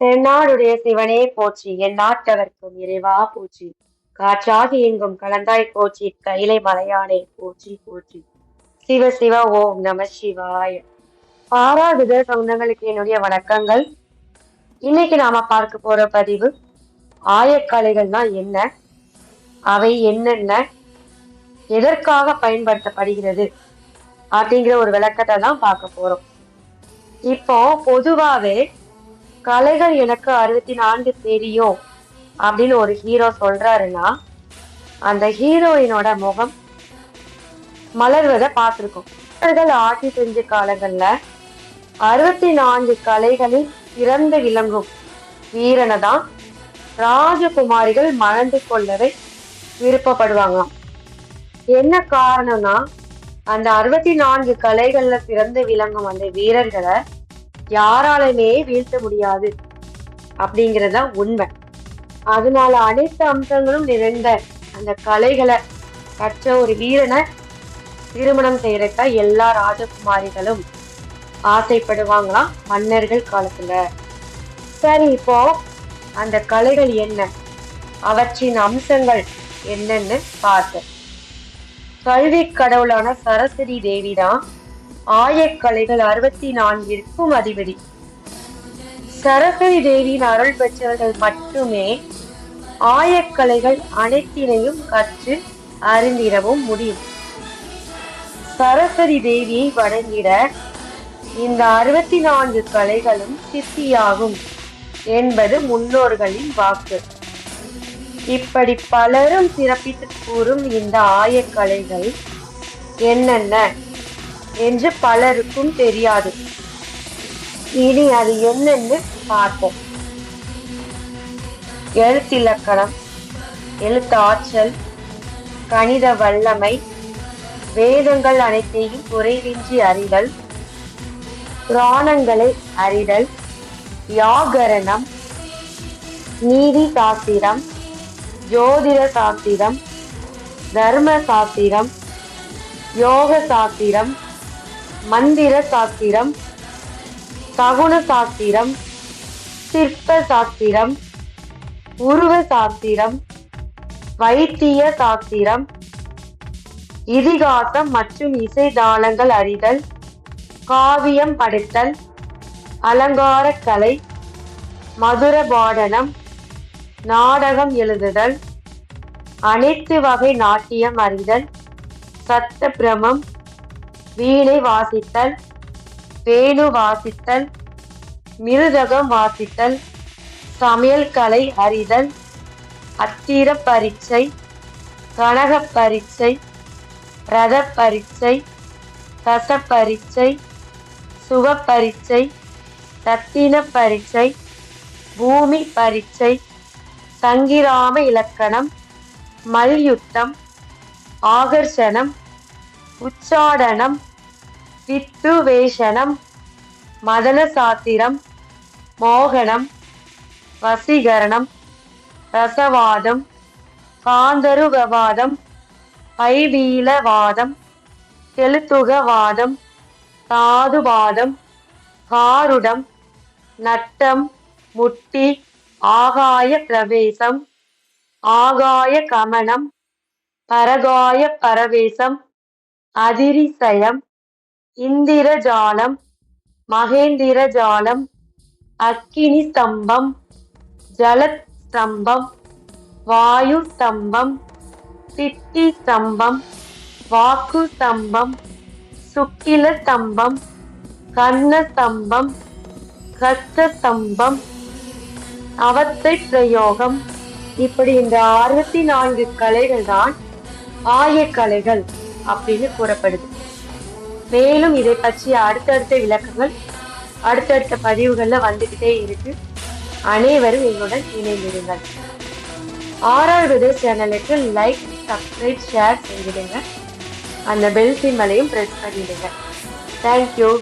தென்னாடுடைய சிவனே போற்றி என் நாட்டவர்க்கும் இறைவா போற்றி. காற்றாகி எங்கும் கலந்தாய் போற்றி கைலை மலையானே போற்றி போற்றி. சிவ சிவ ஓம் நம சிவாய. ஆறாவது சொந்தங்களுக்கு என்னுடைய வணக்கங்கள். இன்னைக்கு நாம பார்க்க போற பதிவு ஆயக்கலைகள்னா என்ன? அவை என்னென்ன? எதற்காக பயன்படுத்தப்படுகிறது? அப்படிங்கிற ஒரு விளக்கத்தை தான் பார்க்க போறோம். இப்போ பொதுவாவே கலைகள் எனக்கு அறுபத்தி நான்கு தெரியும் அப்படின்னு ஒரு ஹீரோ சொல்றாருன்னா அந்த ஹீரோயினோட முகம் மலர்வதை பார்த்துருக்கோம். அவர்கள் ஆட்சி செஞ்ச காலங்கள்ல அறுபத்தி நான்கு கலைகளில் சிறந்து விளங்கும் வீரனை தான் ராஜகுமாரிகள் மணந்து கொள்ளவே விருப்பப்படுவாங்களாம். என்ன காரணம்னா அந்த அறுபத்தி நான்கு கலைகள்ல சிறந்து விளங்கும் அந்த வீரர்களை யாராலுமே வீழ்த்த முடியாது. அப்படிங்கறத உண்மை. அதனால அனைத்து அம்சங்களும் நிறைந்த அந்த கலைகளை கற்ற ஒரு வீரனை திருமணம் செய்யறக்க எல்லா ராஜகுமாரிகளும் ஆசைப்படுவாங்களாம் மன்னர்கள் காலத்துல. சரி இப்போ அந்த கலைகள் என்ன? அவற்றின் அம்சங்கள் என்னன்னு பார்த்து. கல்வி கடவுளான சரஸ்வதி தேவி தான் ஆயக்கலைகள் அறுபத்தி நான்கிற்கும் அதிபதி. சரஸ்வதி தேவியின் அருள் பெற்றவர்கள் மட்டுமே ஆயக்கலைகள் அனைத்தினையும் கற்று அறிந்திடவும் முடியும். சரஸ்வதி தேவியை வணங்கிட இந்த அறுபத்தி நான்கு கலைகளும் சித்தியாகும் என்பது முன்னோர்களின் வாக்கு. இப்படி பலரும் சிறப்பித்து கூறும் இந்த ஆயக்கலைகள் என்னென்ன? என்று பலருக்கும் தெரியாது. இனி அது என்னன்னு பார்ப்போம். எழுத்திலக்கணம் எழுத்தாற்றல் கணித வல்லமை வேதங்கள் அனைத்தையும் குறைவின்றி அறிதல் புராணங்களை அறிதல் வியாகரணம் நீதி சாஸ்திரம் ஜோதிட சாஸ்திரம் தர்ம சாஸ்திரம் யோக சாஸ்திரம் மந்திர சாஸ்திரம் சகுன சாஸ்திரம் சிற்ப சாஸ்திரம் உருவ சாஸ்திரம் வைத்திய சாஸ்திரம் இதிகாசம் மற்றும் இசை தாளங்கள் அறிதல் காவியம் படைத்தல் அலங்கார கலை மதுர பாடனம் நாடகம் எழுதுதல் அனைத்து வகை நாட்டியம் அறிதல் சத்த பிரமம் வீணை வாசித்தல் வேணு வாசித்தல் மிருதகம் வாசித்தல் சமையல் கலை அறிதல் அத்திர பரீட்சை கனக பரீட்சை ரத பரீட்சை ரச பரீட்சை சுக பரீட்சை ரத்தின பரீட்சை பூமி பரீட்சை சங்கிராம இலக்கணம் மல்யுத்தம் ஆகர்ஷணம் உச்சாடனம் வித்துவேஷனம் மதன சாத்திரம் மோகனம் வசீகரணம் ரசவாதம் காந்தருகவாதம் பைவீலவாதம் செலுத்துகவாதம் தாதுவாதம் காருடம் நட்டம் முட்டி ஆகாய பிரவேசம் ஆகாய கமனம் பரகாய பரவேசம் அதிரிசயம் இந்திரஜாலம் மகேந்திரஜாலம் அக்கினி ஸ்தம்பம் ஜலத் ஸ்தம்பம் வாயு ஸ்தம்பம் சித்தி ஸ்தம்பம் வாக்கு ஸ்தம்பம் சுக்கில ஸ்தம்பம் கர்ண ஸ்தம்பம் கத்த ஸ்தம்பம் அவத்தை பிரயோகம். இப்படி இந்த அறுபத்தி நான்கு கலைகள் தான் ஆயக்கலைகள். அப்படின்னு கூறப்படுது. மேலும் இதை பற்றிய அடுத்தடுத்த விளக்கங்கள் அடுத்தடுத்த பதிவுகள்ல வந்துகிட்டே இருக்கு. அனைவரும் எங்களுடன் இணைந்திருங்கள். ஆறாவது சேனலுக்கு லைக் சப்ஸ்கிரைப் ஷேர் செய்திடுங்க. அந்த பெல் சிம்மலையும் ப்ரெஸ் பண்ணிடுங்க. Thank you